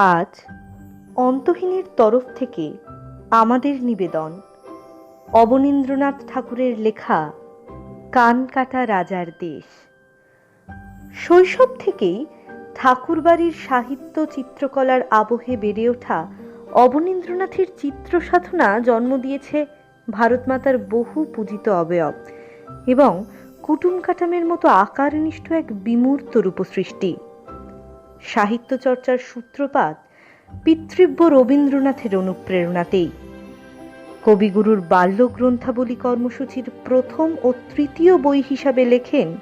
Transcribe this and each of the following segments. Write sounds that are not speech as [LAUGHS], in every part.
আজ অন্তহীনের তরফ থেকে আমাদের নিবেদন। অবনীন্দ্রনাথ ঠাকুরের লেখা, কান কাটা রাজার দেশ। শৈশব থেকেই ঠাকুরবাড়ির সাহিত্য চিত্রকলার আবহে বেড়ে ওঠা অবনীন্দ্রনাথের চিত্র সাধনা জন্ম দিয়েছে ভারতমাতার বহু পূজিত অবয়ব এবং কুটুম কাটামের মতো আকারনিষ্ঠ এক বিমূর্ত রূপসৃষ্টি। সাহিত্য চর্চার সূত্রপাত পিতৃব্য রবীন্দ্রনাথের অনুপ্রেরণাতেই। কবিগুরুর বাল্য গ্রন্থাবলী কর্মসূচির প্রথম ও তৃতীয় বই হিসাবে লেখেন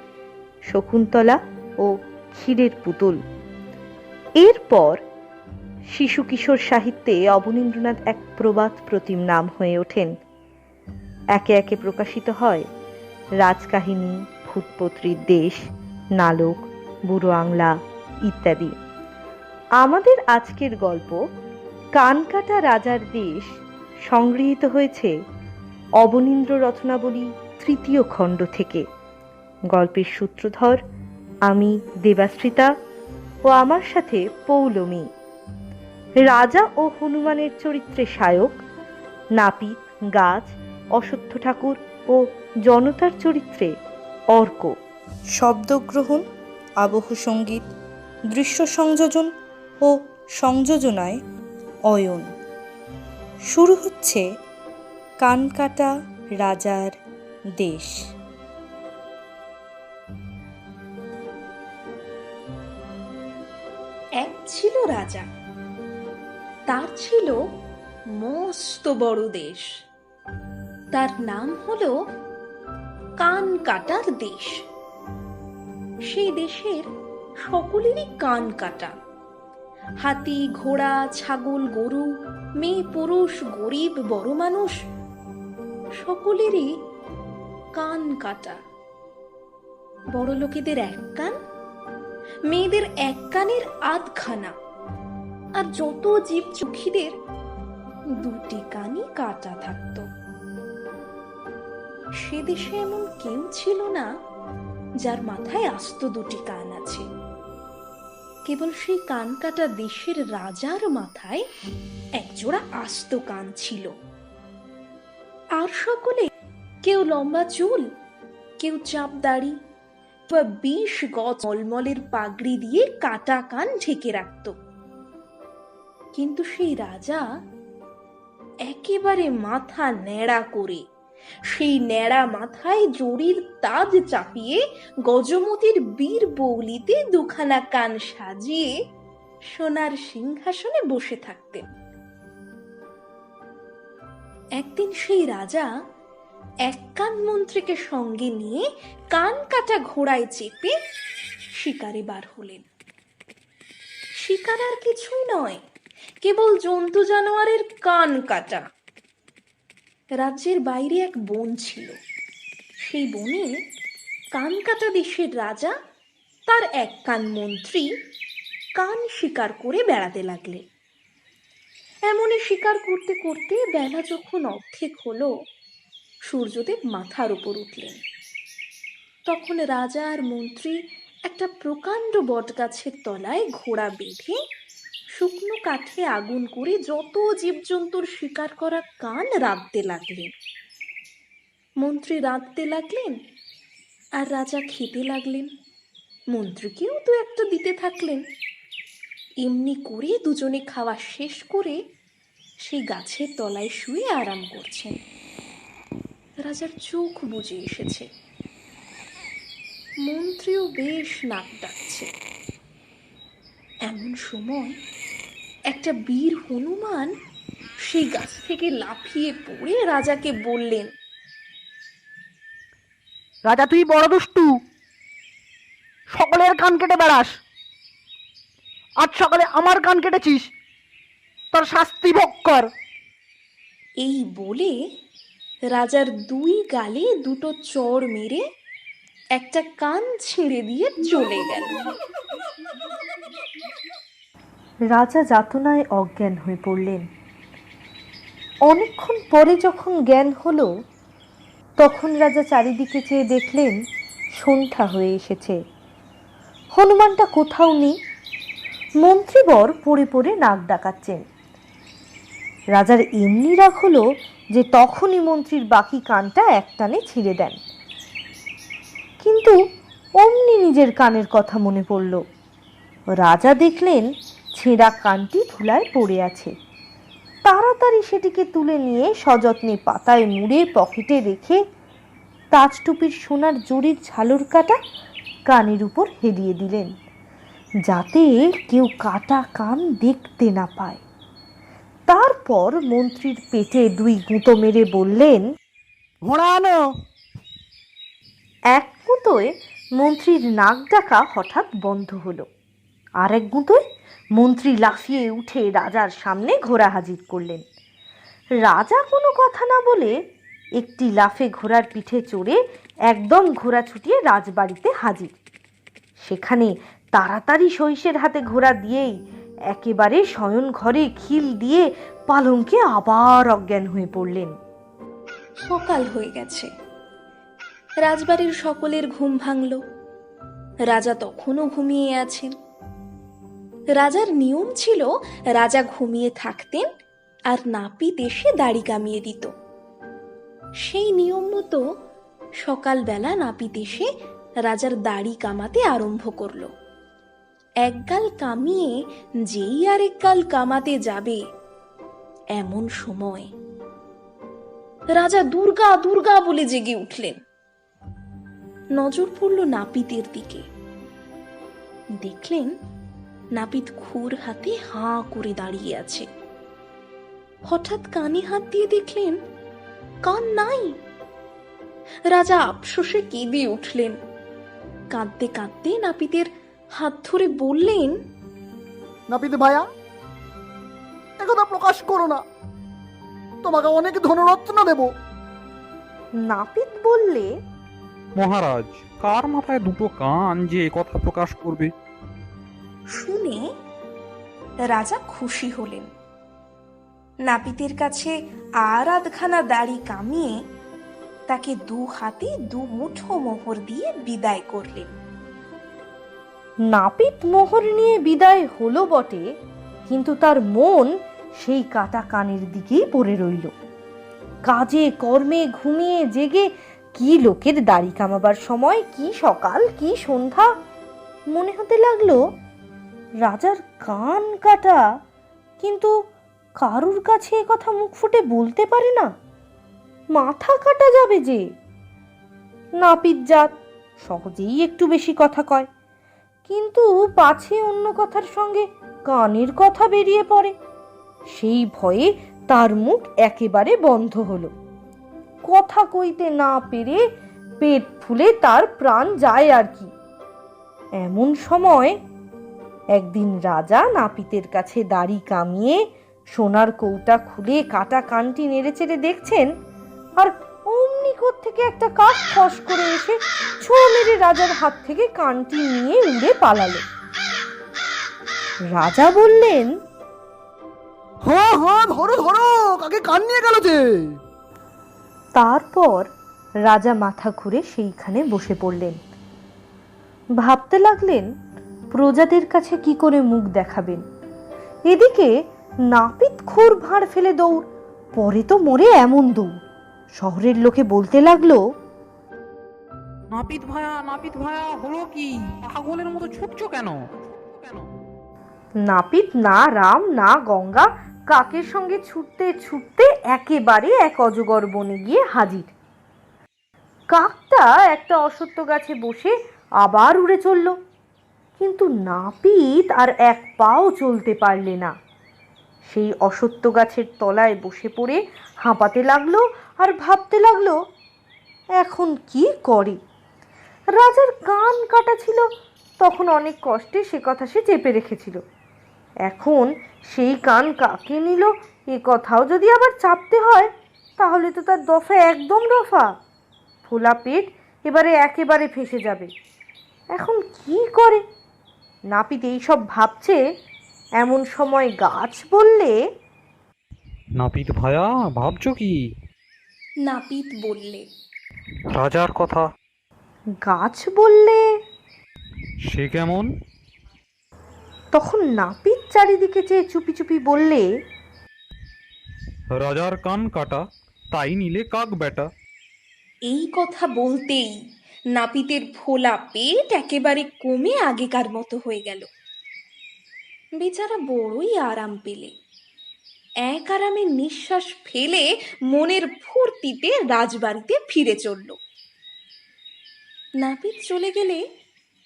শকুন্তলা ও ক্ষীরের পুতুল। এরপর শিশু কিশোর সাহিত্যে অবনীন্দ্রনাথ এক প্রবাদ প্রতিম নাম হয়ে ওঠেন। একে একে প্রকাশিত হয় রাজকাহিনী ভূতপত্রীর দেশ, নালক, বুড়ো আংলা ইত্যাদি। আমাদের আজকের গল্প, কানকাটা রাজার দেশ সংগৃহীত হয়েছে অবনীন্দ্র রচনাবলী তৃতীয় খণ্ড থেকে। গল্পের সূত্রধর, আমি দেবাশ্রিতা ও আমার সাথে পৌলমী। রাজা ও হনুমানের চরিত্রে সায়ক নাপিত, গাছ, অশ্বত্থ ঠাকুর ও জনতার চরিত্রে অর্ক। শব্দগ্রহণ, আবহ সংগীত দৃশ্য সংযোজন ও সংযোজনায় অয়ন। শুরু হচ্ছে কানকাটা রাজার দেশ। এক ছিল রাজা, তার ছিল মস্ত বড় দেশ। তার নাম হলো কান কাটার দেশ। সেই দেশের সকলেরই কান কাটা। হাতি, ঘোড়া, ছাগল, গরু, মেয়ে, পুরুষ, গরিব, বড় মানুষ, সকলেরই কান কাটা। বড় লোকেদের এক কান, মেয়েদের এক কানের আধখানা, আর যত জীব চোখীদের দুটি কানই কাটা থাকতো। সে দেশে এমন কেউ ছিল না, যার মাথায় আস্ত দুটি কান আছে। কেবল সেই কান কাটা দেশের রাজার মাথায় একজোড়া আস্ত কান ছিল। আর সকলে কেউ লম্বা চুল, কেউ চাপ দাড়ি, বা বিষ গজ মলমলের পাগড়ি দিয়ে কাটা কান ঢেকে রাখত। কিন্তু সেই রাজা একেবারে মাথা ন্যাড়া করে সেই ন্যাড়া মাথায় জরির তাজ চাপিয়ে গজমতির বীর বৌলিতে দুখানা কান সাজিয়ে সোনার সিংহাসনে বসে থাকতেন। একদিন সেই রাজা এক কান মন্ত্রীকে সঙ্গে নিয়ে কান কাটা ঘোড়ায় চেপে শিকারে বার হলেন। শিকার আর কিছুই নয়, কেবল জন্তু জানোয়ারের কান কাটা। রাজ্যের বাইরে এক বন ছিল। সেই বনে কান কাটা দেশের রাজা তার এক কান মন্ত্রী কান শিকার করে বেড়াতে লাগলেন। এমনই শিকার করতে করতে বেলা যখন অর্ধেক হলো, সূর্যদেব মাথার উপর উঠলেন। তখন রাজা আর মন্ত্রী একটা প্রকাণ্ড বটগাছের তলায় ঘোড়া বেঁধে শুকনো কাঠে আগুন করে যত জীবজন্তুর শিকার করা কান রাঁধতে লাগলেন। মন্ত্রী রাঁধতে লাগলেন আর রাজা খেতে লাগলেন। মন্ত্রীকেও দু একটা দিতে থাকলেন। এমনি করে দুজনে খাওয়া শেষ করে সেই গাছের তলায় শুয়ে আরাম করছেন। রাজার চোখ বুঝে এসেছে। মন্ত্রীও বেশ নাক ডাকছে। এমন সময় একটা বীর হনুমান সেই গাছ থেকে লাফিয়ে পড়ে রাজাকে বললেন রাজা তুই বড় দুষ্টু। সকলের কান কেটে বেড়াস। আজ সকালে আমার কান কেটেছিস। তোর শাস্তি ভোগ কর। এই বলে রাজার দুই গালে দুটো চড় মেরে একটা কান ছিঁড়ে দিয়ে চলে গেল। রাজা যাতনায় অজ্ঞান হয়ে পড়লেন। অনেকক্ষণ পরে যখন জ্ঞান হলো, তখন রাজা চারিদিকে চেয়ে দেখলেন, সন্ধ্যা হয়ে এসেছে। হনুমানটা কোথাও নেই। মন্ত্রীবর পড়ে পড়ে নাক ডাকাচ্ছেন। রাজার এমনি রাগ হলো যে তখনই মন্ত্রীর বাকি কানটা একটানে ছিঁড়ে দেন। কিন্তু অমনি নিজের কানের কথা মনে পড়ল। রাজা দেখলেন ছেঁড়া কানটি ধুলায় পড়ে আছে। তাড়াতাড়ি সেটিকে তুলে নিয়ে সযত্নে পাতায় মুড়ে পকেটে রেখে তাজটুপির সোনার জরির ঝালুর কাটা কানের উপর হেলিয়ে দিলেন যাতে কেউ কাটা কান দেখতে না পায়। তারপর মন্ত্রীর পেটে দুই গুঁতো মেরে বললেন ঘোড়া আনো। এক গুঁতোয় মন্ত্রীর নাক ডাকা হঠাৎ বন্ধ হলো। আর এক গুঁতোয় মন্ত্রী লাফিয়ে উঠে রাজার সামনে ঘোড়া হাজির করলেন। রাজা কোনো কথা না বলে একটি লাফে ঘোড়ার পিঠে চড়ে একদম ঘোড়া ছুটিয়ে রাজবাড়িতে হাজির। সেখানে তাড়াতাড়ি সহিসের হাতে ঘোড়া দিয়েই একেবারে শয়ন ঘরে খিল দিয়ে পালঙ্কে আবার অজ্ঞান হয়ে পড়লেন। সকাল হয়ে গেছে। রাজবাড়ির সকলের ঘুম ভাঙল। রাজা তখনও ঘুমিয়ে আছেন। রাজার নিয়ম ছিল রাজা ঘুমিয়ে থাকতেন আর নাপিত এসে দাড়ি কামিয়ে দিত। সেই নিয়ম মতো সকালবেলা নাপিত এসে রাজার দাড়ি কামাতে আরম্ভ করল। একগাল কামিয়ে, যেই আরেক গাল কামাতে যাবে এমন সময় রাজা দুর্গা দুর্গা বলে জেগে উঠলেন। নজর পড়ল নাপিতের দিকে। দেখলেন নাপিত খুর হাতে হাঁ করে দাঁড়িয়ে আছে। হঠাৎ কানে হাত দিয়ে দেখলেন কান নাই। রাজা আফসোসে কেঁদে উঠলেন। কাঁদতে কাঁদতে নাপিতের হাত ধরে বললেন নাপিত ভাইয়া একথা প্রকাশ করো না। তোমাকে অনেক ধনরত্ন দেব। নাপিত বললে মহারাজ কার মাথায় দুটো কান যে কথা প্রকাশ করবে? শুনে রাজা খুশি হলেন। নাপিতের কাছে আর আধখানা দাড়ি কামিয়ে তাকে দু হাতে দু মুঠো মোহর দিয়ে বিদায় করলেন। নাপিত মোহর নিয়ে বিদায় হলো বটে, কিন্তু তার মন সেই কাটা কানের দিকেই পড়ে রইল। কাজে কর্মে ঘুমিয়ে জেগে কি লোকের দাড়ি কামাবার সময়, কি সকাল, কি সন্ধ্যা, মনে হতে লাগল রাজার কান কাটা, কিন্তু কারুর কাছে কথা মুখ ফুটে বলতে পারে না? মাথা কাটা যাবে যে। নাপিত জাত সহজেই একটু বেশি কথা কয়, কিন্তু পাছে অন্য কথার সঙ্গে কানের কথা বেরিয়ে পড়ে। সেই ভয়ে তার মুখ একেবারে বন্ধ হলো। কথা কইতে না পেরে পেট ফুলে তার প্রাণ যায় আর কি। এমন সময় একদিন রাজা নাপিতের কাছে দাড়ি কামিয়ে সোনার কৌটা খুলে কাটা কানটি নেড়ে চেড়ে দেখছেন আর অমনি থেকে একটা কাক ফস করে এসে ছো মেরে রাজার হাত থেকে কানটি নিয়ে উড়ে পালালো। রাজা বললেন হ্যাঁ হ্যাঁ ধরো ধরো কাকে কান নিয়ে গেল যে? তারপর রাজা মাথা ঘুরে সেইখানে বসে পড়লেন। ভাবতে লাগলেন প্রজাদের কাছে কি করে মুখ দেখাবেন? এদিকে নাপিত খুর ভাঁড় ফেলে দৌড় পরে তো মরে এমন দৌড়। শহরের লোকে বলতে লাগল নাপিত ভায়া নাপিত ভায়া হলো কি? পাগলের মতো ছুটছো কেন? নাপিত না রাম না গঙ্গা কাকের সঙ্গে ছুটতে ছুটতে একেবারে এক অজগর বনে গিয়ে হাজির। কাকটা একটা অসত্য গাছে বসে আবার উড়ে চলল। কিন্তু নাপিত আর এক পাও চলতে পারলে না। সেই অসত্য গাছের তলায় বসে পড়ে হাঁপাতে লাগল আর ভাবতে লাগল, এখন কি করে? রাজার কান কাটা ছিল, তখন অনেক কষ্টে সে কথা সে চেপে রেখেছিল। এখন সেই কান কাকে নিল, এ কথাও যদি আবার চাপতে হয়, তাহলে তো তার দফা একদম দফা। ফোলা পেট এবারে একেবারে ফেসে যাবে। এখন কি করে? নাপিত এইসব ভাবছে এমন সময় গাছ বললে নাপিত ভায়া ভাবছ কি? নাপিত বললে। রাজার কথা। গাছ বললে সে কেমন? তখন নাপিত চারিদিকে চেয়ে চুপি চুপি বললে রাজার কান কাটা তাই নিলে কাক বেটা এই কথা বলতেই নাপিতের ফোলা পেট একেবারে কমে আগেকার মতো হয়ে গেল। বেচারা বড়ই আরাম পেলে। এক আরামে নিঃশ্বাস ফেলে মনের ফুর্তিতে রাজবাড়িতে ফিরে চলল। নাপিত চলে গেলে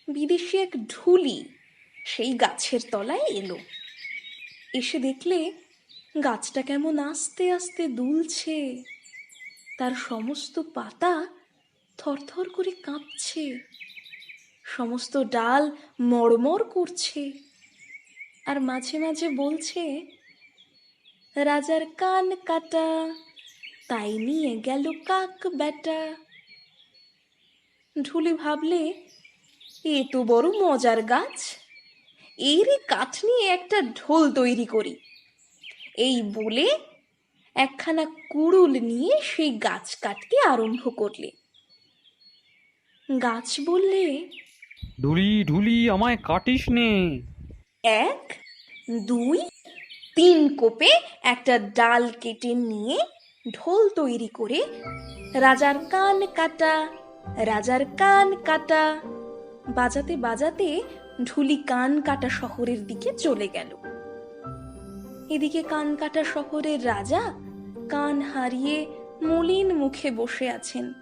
বিদেশি এক ঢুলি সেই গাছের তলায় এলো। এসে দেখলে গাছটা কেমন আস্তে আস্তে দুলছে। তার সমস্ত পাতা থরথর করে কাঁপছে। সমস্ত ডাল মড়মড় করছে। আর মাঝে মাঝে বলছে, রাজার কান কাটা, তাই নিয়ে গেল কাক বেটা ঢুলি ভাবলে, এ তো বড় মজার গাছ। এরই কাঠ নিয়ে একটা ঢোল তৈরি করি। এই বলে একখানা কুড়ুল নিয়ে সেই গাছ কাটতে আরম্ভ করলে। গাছ বললে? ঢুলি ঢুলি আমায় কাটিস নে। এক দুই তিন কোপে একটা ডাল কেটে নিয়ে ঢোল তৈরি করে রাজার কান কাটা রাজার কান কাটা। বাজাতে বাজাতে ঢুলি কান কাটা শহরের দিকে চলে গেল। এদিকে কান কাটা শহরের রাজা কান হারিয়ে মলিন মুখে বসে আছেন।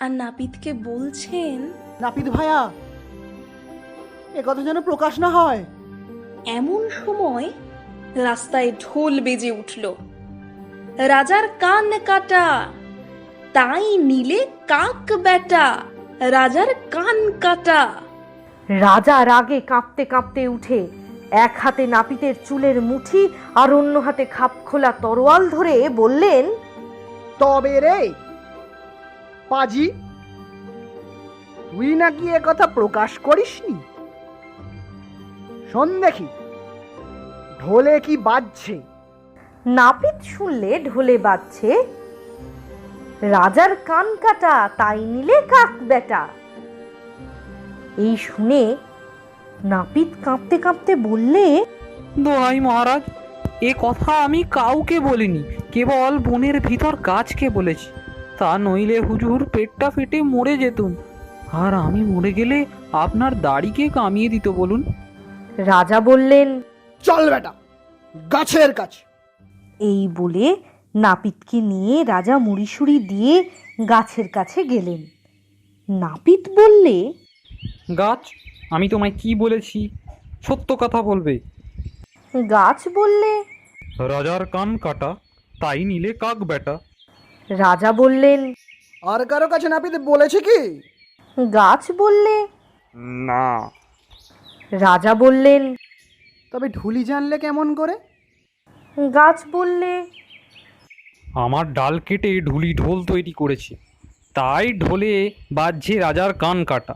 আর নাপিতকে বলছেন নাপিত ভায়া এ কথা যেন প্রকাশ না হয়। এমন সময় রাস্তায় ঢোল বেজে উঠল। রাজার কান কাটা তাই নিলে কাক বেটা রাজার কান কাটা। রাজা রাগে কাঁপতে কাঁপতে উঠে এক হাতে নাপিতের চুলের মুঠি আর অন্য হাতে খাপ খোলা তরোয়াল ধরে বললেন তবে রে পাজি? তুই নাকি এ কথা প্রকাশ করিসনি? শোন দেখি ঢোলে কি বাজছে? নাপিত শুনলে ঢোলে বাজছে রাজার কান কাটা তাই নিলে কাক বেটা এই শুনে নাপিত কাঁপতে কাঁপতে বললে দোহাই মহারাজ এ কথা আমি কাউকে বলিনি কেবল বনের ভিতর গাছকে বলেছি। তা নইলে হুজুর পেটটা ফেটে মরে যেতুম। আর আমি মরে গেলে আপনার দাড়িকে কামিয়ে দিত বলুন? রাজা বললেন চল বেটা গাছের কাছে। এই বলে নাপিতকে নিয়ে রাজা মুড়িসুড়ি দিয়ে গাছের কাছে গেলেন। নাপিত বললে গাছ আমি তোমায় কি বলেছি? সত্য কথা বলবে। গাছ বললে রাজার কান কাটা তাই নিলে কাক বেটা? রাজা বললেন আর কারও কাছে নাপিত বলেছে কি? গাছ বললে? না। রাজা বললেন তবে ঢুলি জানলে কেমন করে? গাছ বললে? আমার ডাল কেটে ঢুলি ঢোল তৈরি করেছে। তাই ঢোলে বাজছে রাজার কান কাটা।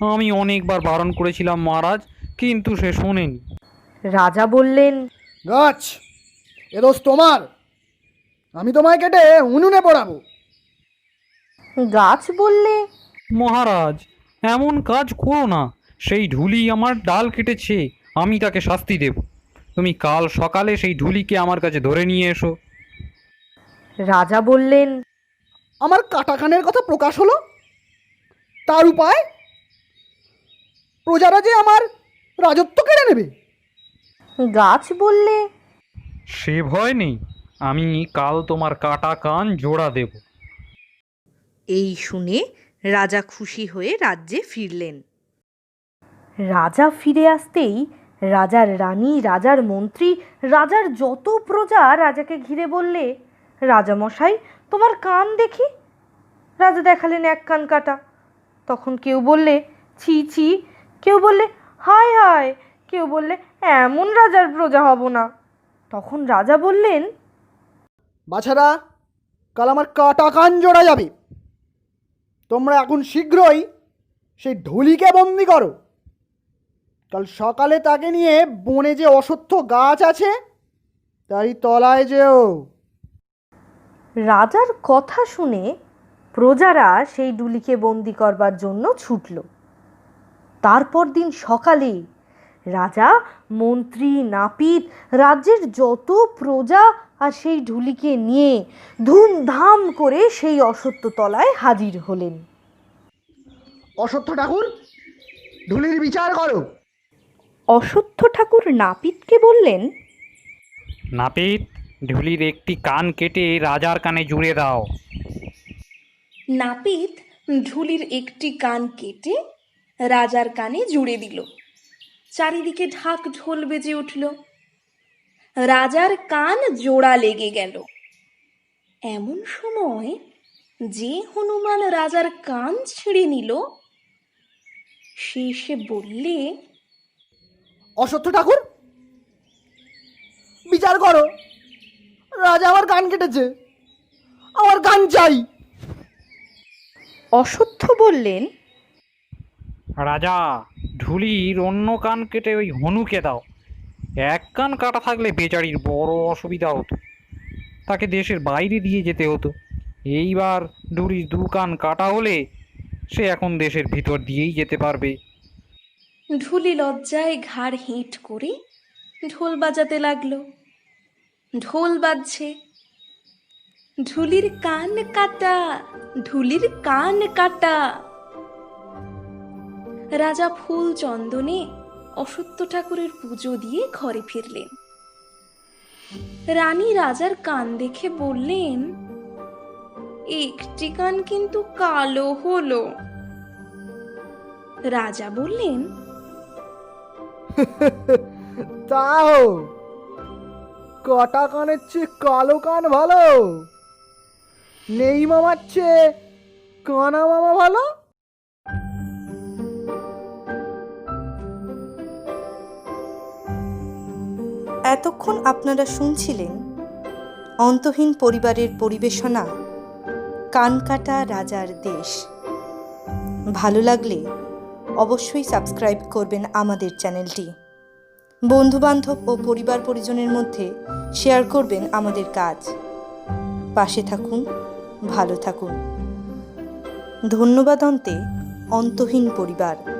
আমি অনেকবার বারণ করেছিলাম মহারাজ কিন্তু সে শোনেনি। রাজা বললেন গাছ এ দোষ তোমার। আমি তোমায় কেটে উনুনে পড়াবো। গাছ বললে? মহারাজ এমন কাজ করো না। সেই ঢুলি আমার ডাল কেটেছে আমি তাকে শাস্তি দেব। তুমি কাল সকালে সেই ঢুলিকে আমার কাছে ধরে নিয়ে এসো। রাজা বললেন আমার কাটাখানের কথা প্রকাশ হলো? তার উপায়? প্রজারা যে আমার রাজত্ব কেড়ে নেবে। গাছ বললে সে ভয় নেই। আমি কাল তোমার কাটা কান জোড়া দেব। এই শুনে রাজা খুশি হয়ে রাজ্যে ফিরলেন। রাজা ফিরে আসতেই রাজার রানী রাজার মন্ত্রী রাজার যত প্রজা রাজাকে ঘিরে বললে রাজামশাই তোমার কান দেখি? রাজা দেখালেন এক কান কাটা। তখন কেউ বললে ছি ছি। কেউ বললে হায় হায়। কেউ বললে এমন রাজার প্রজা হব না। তখন রাজা বললেন বাছারা, কাল আমার কাটা কান জোড়া যাবে। তোমরা এখন শীঘ্রই সেই ঢুলিকে বন্দি করো। কাল সকালে তাকে নিয়ে বনে যে অসত্য গাছ আছে, তারই তলায় যেও। রাজার কথা শুনে প্রজারা সেই ডুলিকে বন্দি করবার জন্য ছুটল। তারপর দিন সকালে রাজা মন্ত্রী নাপিত রাজ্যের যত প্রজা আর সেই ঢুলিকে নিয়ে ধুমধাম করে সেই অসত্য তলায় হাজির হলেন। অসত্য ঠাকুর ঢুলির বিচার করো। অসত্য ঠাকুর নাপিতকে বললেন নাপিত ঢুলির একটি কান কেটে রাজার কানে জুড়ে দাও। নাপিত ঢুলির একটি কান কেটে রাজার কানে জুড়ে দিল। চারিদিকে ঢাক ঢোল বেজে উঠল। রাজার কান জোড়া লেগে গেল। এমন সময় যে হনুমান রাজার কান ছিঁড়ে নিল সে এসে বললে অসত্য ঠাকুর বিচার করো। রাজা আমার কান কেটেছে আমার কান চাই। অসত্য বললেন রাজা ঢুলির অন্য কান কেটে ওই হনুকে দাও। এক কান কাটা থাকলে বেচারির বড় অসুবিধা হতো। তাকে দেশের বাইরে দিয়ে যেতে হতো। এইবার ঢুলির দু কান কাটা হলে সে এখন দেশের ভিতর দিয়েই যেতে পারবে। ঢুলি লজ্জায় ঘাড় হিট করে ঢোল বাজাতে লাগল। ঢোল বাজছে। ঢুলির কান কাটা ঢুলির কান কাটা। রাজা ফুল চন্দনে অসত্য ঠাকুরের পুজো দিয়ে ঘরে ফিরলেন। রানী রাজার কান দেখে বললেন, একটি কান কিন্তু কালো হলো। রাজা বললেন, [LAUGHS] তাও? কটা কানের চেয়ে কালো কান ভালো? নেই মামার চেয়ে কানা মামা ভালো? এতক্ষণ আপনারা শুনছিলেন অন্তহীন পরিবারের পরিবেশনা কানকাটা রাজার দেশ। ভালো লাগলে অবশ্যই সাবস্ক্রাইব করবেন আমাদের চ্যানেলটি। বন্ধুবান্ধব ও পরিবার পরিজনের মধ্যে শেয়ার করবেন আমাদের কাজ। পাশে থাকুন, ভালো থাকুন। ধন্যবাদ অন্তে অন্তহীন পরিবার।